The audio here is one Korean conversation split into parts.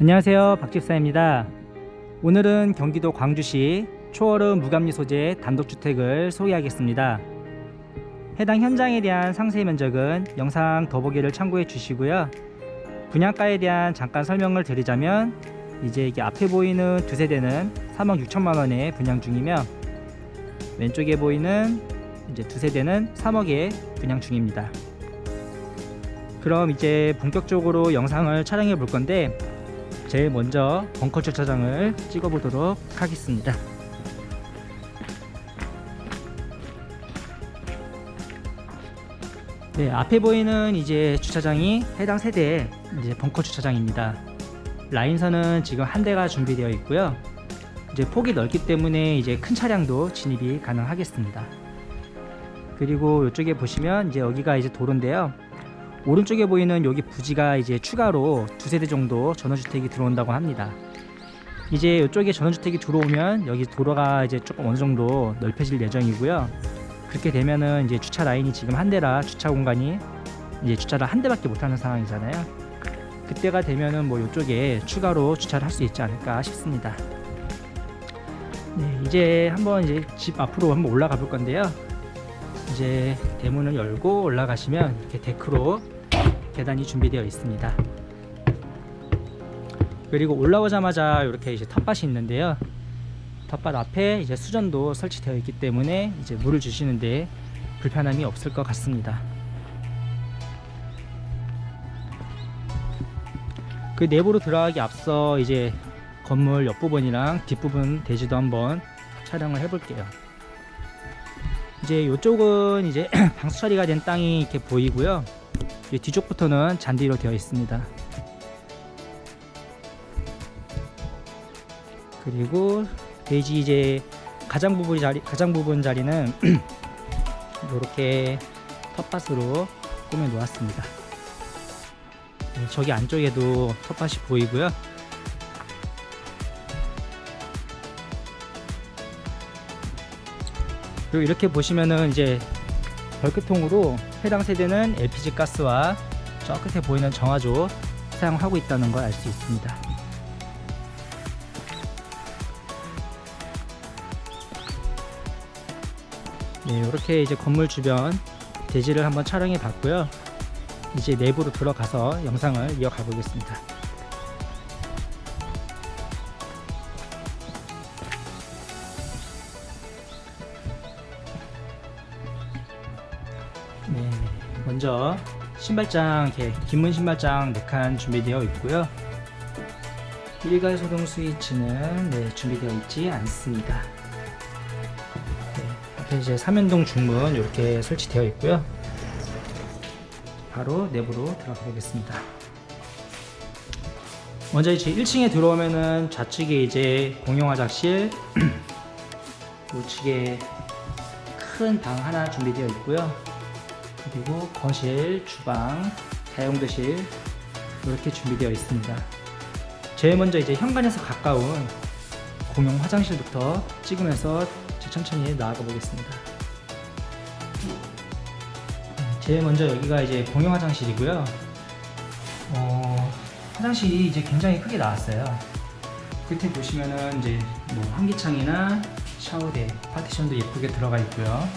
안녕하세요. 박집사입니다. 오늘은 경기도 광주시 초월읍 무감리 소재 단독주택을 소개하겠습니다. 해당 현장에 대한 상세 면적은 영상 더보기를 참고해 주시고요. 분양가에 대한 잠깐 설명을 드리자면 이제 이게 앞에 보이는 두 세대는 3억 6천만 원에 분양 중이며 왼쪽에 보이는 이제 두 세대는 3억에 분양 중입니다. 그럼 이제 본격적으로 영상을 촬영해 볼 건데 제일 먼저 벙커 주차장을 찍어 보도록 하겠습니다. 네, 앞에 보이는 이제 주차장이 해당 세대의 이제 벙커 주차장입니다. 라인선은 지금 한 대가 준비되어 있고요. 이제 폭이 넓기 때문에 이제 큰 차량도 진입이 가능하겠습니다. 그리고 이쪽에 보시면 이제 여기가 이제 도로인데요. 오른쪽에 보이는 여기 부지가 이제 추가로 두 세 대 정도 전원주택이 들어온다고 합니다. 이제 이쪽에 전원주택이 들어오면 여기 도로가 이제 조금 어느 정도 넓혀질 예정이고요. 그렇게 되면은 이제 주차 라인이 지금 한 대라 주차 공간이 이제 주차를 한 대밖에 못 하는 상황이잖아요. 그때가 되면은 뭐 이쪽에 추가로 주차를 할 수 있지 않을까 싶습니다. 네, 이제 한번 이제 집 앞으로 한번 올라가 볼 건데요. 이제 대문을 열고 올라가시면 이렇게 데크로 계단이 준비되어 있습니다. 그리고 올라오자마자 이렇게 이제 텃밭이 있는데요. 텃밭 앞에 이제 수전도 설치되어 있기 때문에 이제 물을 주시는데 불편함이 없을 것 같습니다. 그 내부로 들어가기 앞서 이제 건물 옆부분이랑 뒷부분 대지도 한번 촬영을 해볼게요. 이제 이쪽은 이제 방수 처리가 된 땅이 이렇게 보이고요. 이 뒤쪽부터는 잔디로 되어 있습니다. 그리고 대지 이제 가장 부분 자리 가장 부분 자리는 이렇게 텃밭으로 꾸며 놓았습니다. 네, 저기 안쪽에도 텃밭이 보이고요. 그리고 이렇게 보시면은 이제 벌크통으로 해당 세대는 LPG 가스와 저 끝에 보이는 정화조 사용하고 있다는 걸 알 수 있습니다. 네, 이렇게 이제 건물 주변 대지를 한번 촬영해 봤고요. 이제 내부로 들어가서 영상을 이어가 보겠습니다. 먼저 신발장 이렇게 긴문 신발장 4칸 준비되어 있고요. 일괄 소동 스위치는 네, 준비되어 있지 않습니다. 네, 앞에 이제 3연동 중문 이렇게 설치되어 있고요. 바로 내부로 들어가 보겠습니다. 먼저 이제 1층에 들어오면은 좌측에 이제 공용 화장실, 우측에 큰 방 하나 준비되어 있고요. 그리고 거실, 주방, 다용도실 이렇게 준비되어 있습니다. 제일 먼저 이제 현관에서 가까운 공용 화장실부터 찍으면서 천천히 나아가 보겠습니다. 제일 먼저 여기가 이제 공용 화장실이고요. 어, 화장실이 이제 굉장히 크게 나왔어요. 끝에 보시면은 이제 뭐 환기창이나 샤워대, 파티션도 예쁘게 들어가 있고요.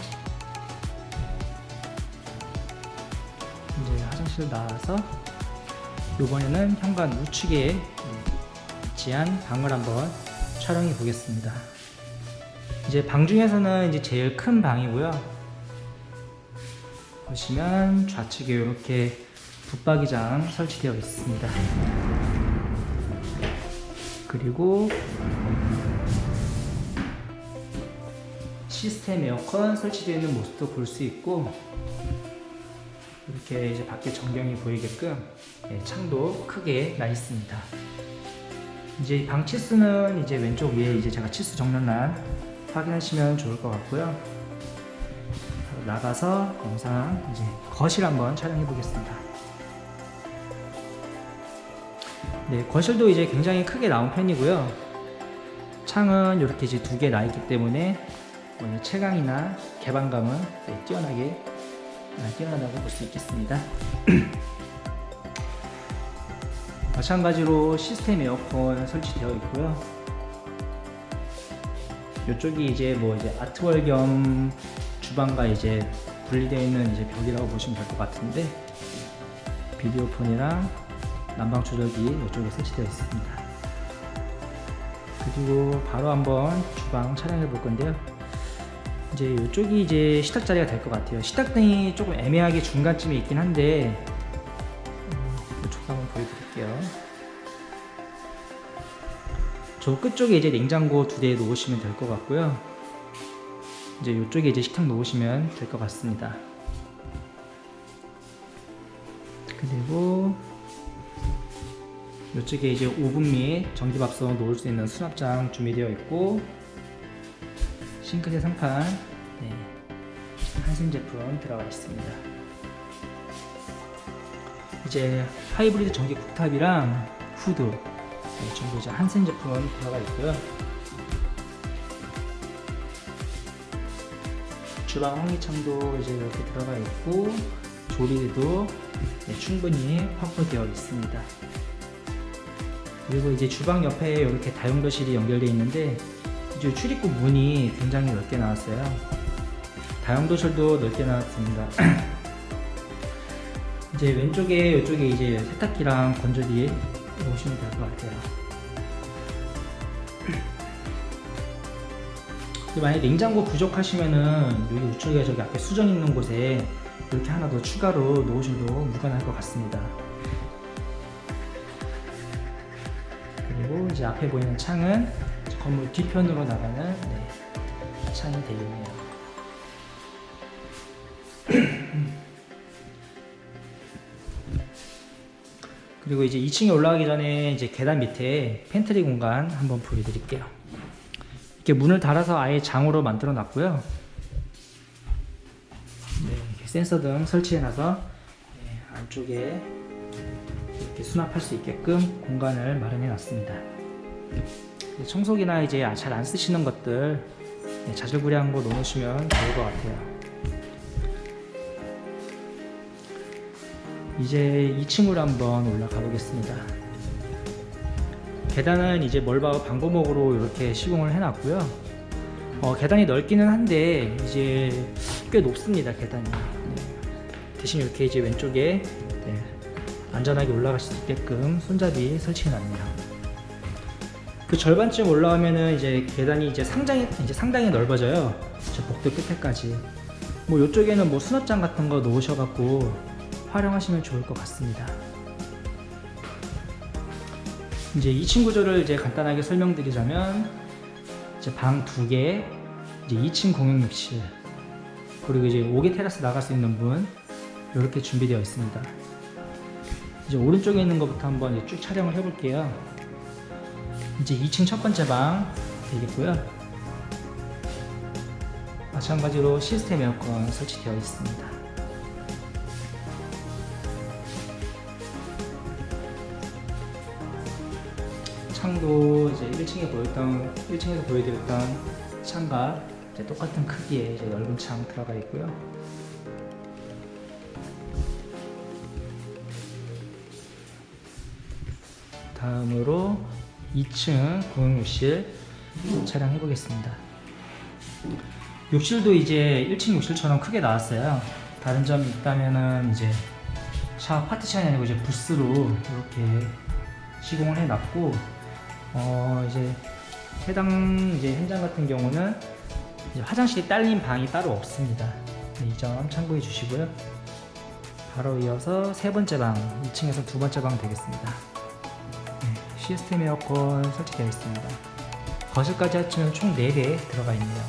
화장실 나와서 이번에는 현관 우측에 위치한 방을 한번 촬영해 보겠습니다. 이제 방 중에서는 이제 제일 큰 방이고요. 보시면 좌측에 이렇게 붙박이장 설치되어 있습니다. 그리고 시스템 에어컨 설치되어 있는 모습도 볼 수 있고 이렇게 이제 밖에 전경이 보이게끔 예, 창도 크게 나 있습니다. 이제 방 치수는 이제 왼쪽 위에 이제 제가 치수 정렬란 확인하시면 좋을 것 같고요. 나가서 영상 이제 거실 한번 촬영해 보겠습니다. 네, 거실도 이제 굉장히 크게 나온 편이고요. 창은 이렇게 이제 두 개 나 있기 때문에 오늘 채광이나 개방감은 네, 뛰어나게 아, 뛰어나다고 볼 수 있겠습니다. 마찬가지로 시스템 에어컨 설치되어 있고요. 이쪽이 이제 뭐 이제 아트월 겸 주방과 이제 분리되어 있는 이제 벽이라고 보시면 될 것 같은데 비디오폰이랑 난방 조절기 이쪽에 설치되어 있습니다. 그리고 바로 한번 주방 촬영해 볼 건데요. 이제 이쪽이 이제 식탁 자리가 될 것 같아요. 식탁등이 조금 애매하게 중간쯤에 있긴 한데 음, 이쪽 한번 보여드릴게요. 저 끝쪽에 이제 냉장고 두 대 놓으시면 될 것 같고요. 이제 이쪽에 이제 식탁 놓으시면 될 것 같습니다. 그리고 이쪽에 이제 오븐 및 전기밥솥 놓을 수 있는 수납장 준비되어 있고 싱크대 상판 네, 한신 제품 들어가 있습니다. 이제 하이브리드 전기 쿡탑이랑 후드 네, 전부 이제 한센 제품 들어가 있고요. 주방 환기창도 이제 이렇게 들어가 있고 조리대도 네, 충분히 확보되어 있습니다. 그리고 이제 주방 옆에 이렇게 다용도실이 연결되어 있는데 이제 출입구 문이 굉장히 넓게 나왔어요. 다용도실도 넓게 나왔습니다. 이제 왼쪽에 이쪽에 이제 세탁기랑 건조기 놓으시면 될 것 같아요. 만약 냉장고 부족하시면은 여기 우측에 저기 앞에 수전 있는 곳에 이렇게 하나 더 추가로 놓으셔도 무관할 것 같습니다. 그리고 이제 앞에 보이는 창은 건물 뒤편으로 나가는 네, 창이 되겠네요. 그리고 이제 2층에 올라가기 전에 이제 계단 밑에 팬트리 공간 한번 보여드릴게요. 이렇게 문을 달아서 아예 장으로 만들어 놨고요. 네, 센서 등 설치해놔서 네, 안쪽에 이렇게 수납할 수 있게끔 공간을 마련해 놨습니다. 청소기나 이제 잘 안 쓰시는 것들 네, 자질구레한 거 놓으시면 좋을 것 같아요. 이제 2층으로 한번 올라가 보겠습니다. 계단은 이제 멀바우 방고목으로 이렇게 시공을 해놨고요. 어, 계단이 넓기는 한데 이제 꽤 높습니다. 계단이. 네. 대신 이렇게 이제 왼쪽에 네, 안전하게 올라갈 수 있게끔 손잡이 설치해놨네요. 그 절반쯤 올라가면은 이제 계단이 이제 상당히 이제 상당히 넓어져요. 저 복도 끝에까지. 뭐 이쪽에는 뭐 수납장 같은 거 놓으셔갖고 활용하시면 좋을 것 같습니다. 이제 2층 구조를 이제 간단하게 설명드리자면 이제 방 두 개, 이제 2층 공용 욕실, 그리고 이제 5개 테라스 나갈 수 있는 문 이렇게 준비되어 있습니다. 이제 오른쪽에 있는 것부터 한번 쭉 촬영을 해볼게요. 이제 2층 첫 번째 방 되겠고요. 마찬가지로 시스템 에어컨 설치되어 있습니다. 창도 이제 1층에 보였던 1층에서 보여드렸던 창과 똑같은 크기의 이제 넓은 창 들어가 있고요. 다음으로 2층 공용욕실 촬영 해 보겠습니다. 욕실도 이제 1층 욕실처럼 크게 나왔어요. 다른 점이 있다면은 이제 샤워 파티션이 아니고 이제 부스로 이렇게 시공을 해놨고 어 이제 해당 이제 현장 같은 경우는 화장실이 딸린 방이 따로 없습니다. 네, 이점 참고해 주시고요. 바로 이어서 세 번째 방, 2층에서 두 번째 방 되겠습니다. 네, 시스템 에어컨 설치되어 있습니다. 거실까지 합치면 총 4대 들어가 있네요.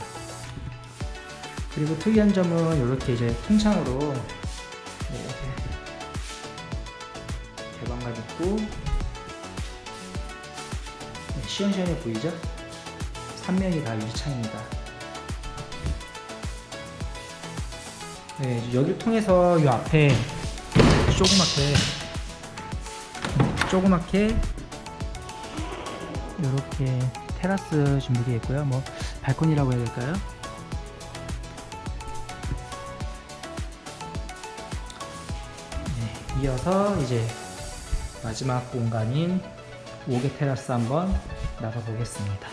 그리고 특이한 점은 이렇게 이제 통창으로 네, 이렇게 개방감 있고 네, 시원시원해 보이죠? 3면이 다 유리창입니다. 네, 여기를 통해서 이 앞에 조그맣게 조그맣게 이렇게 테라스 준비되어 있고요. 뭐 발코니라고 해야 될까요? 네, 이어서 이제 마지막 공간인 5개 테라스 한번 나가 보겠습니다.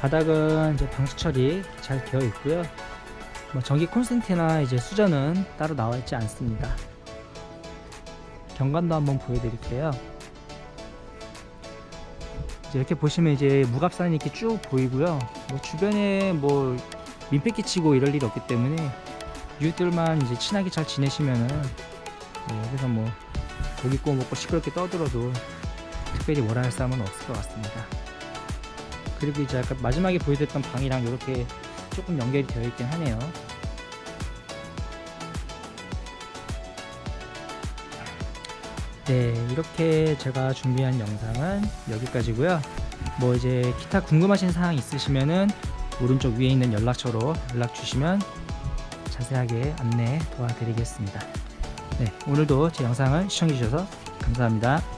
바닥은 이제 방수 처리 잘 되어 있고요. 뭐 전기 콘센트나 이제 수전은 따로 나와 있지 않습니다. 경관도 한번 보여드릴게요. 이렇게 보시면 이제 무갑산이 이렇게 쭉 보이고요. 뭐 주변에 뭐 민폐 끼치고 이럴 일이 없기 때문에 이웃들만 이제 친하게 잘 지내시면은 뭐 여기서 뭐 고기 구워 먹고 시끄럽게 떠들어도 특별히 뭐라 할 사람은 없을 것 같습니다. 그리고 이제 아까 마지막에 보여드렸던 방이랑 이렇게 조금 연결이 되어 있긴 하네요. 네, 이렇게 제가 준비한 영상은 여기까지고요. 뭐 이제 기타 궁금하신 사항 있으시면은 오른쪽 위에 있는 연락처로 연락 주시면 자세하게 안내 도와드리겠습니다. 네, 오늘도 제 영상을 시청해 주셔서 감사합니다.